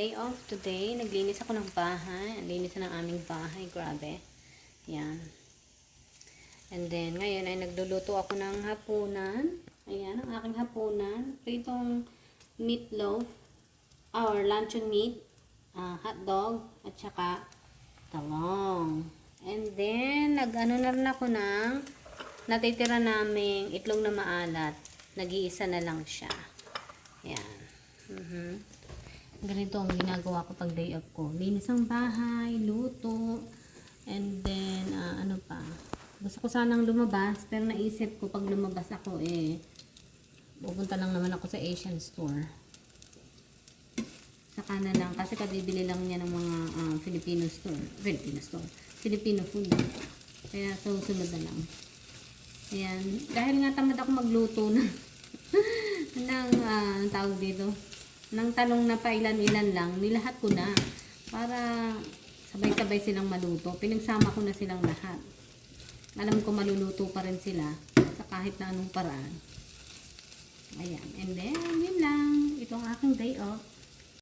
Day off today. Naglinis ako ng bahay. Ang linis ng aming bahay. Grabe. Yan. And then, ngayon ay nagluluto ako ng hapunan. Ayan, ang aking hapunan. Pritong meatloaf or luncheon meat, ah, hotdog, at saka talong. And then, nag-ano na rin ako ng natitira naming itlog na maalat. Nag-iisa na lang siya. Yan. Mhm. Ganito ang ginagawa ko pag day off ko. Linis ang bahay, luto, and then, ah, ano pa. Gusto ko sanang lumabas, pero naisip ko pag lumabas ako eh, pupunta lang naman ako sa Asian store. Saka na lang, kasi kabibili lang niya ng mga ah, Filipino store. Filipino store. Filipino food. Kaya susunod na lang. Ayan. Dahil nga tamad ako magluto na ng, anong tawag dito, ng talong na pailan-ilan lang, nilahat ko na. Para sabay-sabay silang maluto. Pinagsama ko na silang lahat. Alam ko maluluto pa rin sila sa kahit na anong paraan. Ayan. And then, yun lang. Ito ang aking day off.